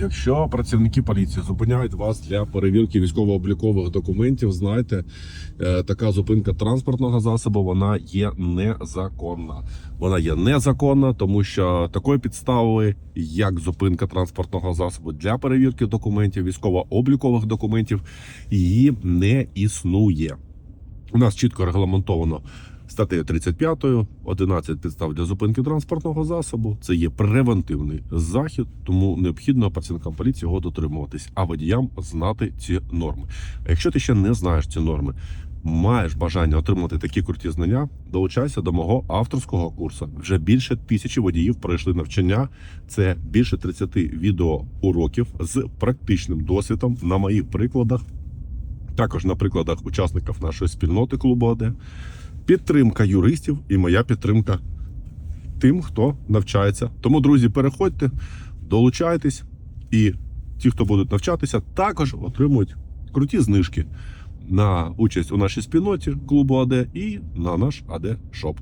Якщо працівники поліції зупиняють вас для перевірки військово-облікових документів, знайте, е, така зупинка транспортного засобу вона є незаконна. Вона є незаконна, тому що такої підстави, як зупинка транспортного засобу для перевірки документів, військово-облікових документів, її не існує. У нас чітко регламентовано статтею 35, 11 підстав для зупинки транспортного засобу. Це є превентивний захід, тому необхідно працівникам поліції його дотримуватись, а водіям знати ці норми. А якщо ти ще не знаєш ці норми, маєш бажання отримати такі круті знання, долучайся до мого авторського курсу. Вже більше тисячі водіїв пройшли навчання. Це більше 30 відеоуроків з практичним досвідом на моїх прикладах також на прикладах учасників нашої спільноти клубу АД, підтримка юристів і моя підтримка тим, хто навчається. Тому, друзі, переходьте, долучайтесь, і ті, хто будуть навчатися, також отримують круті знижки на участь у нашій спільноті клубу АД і на наш АД Шоп.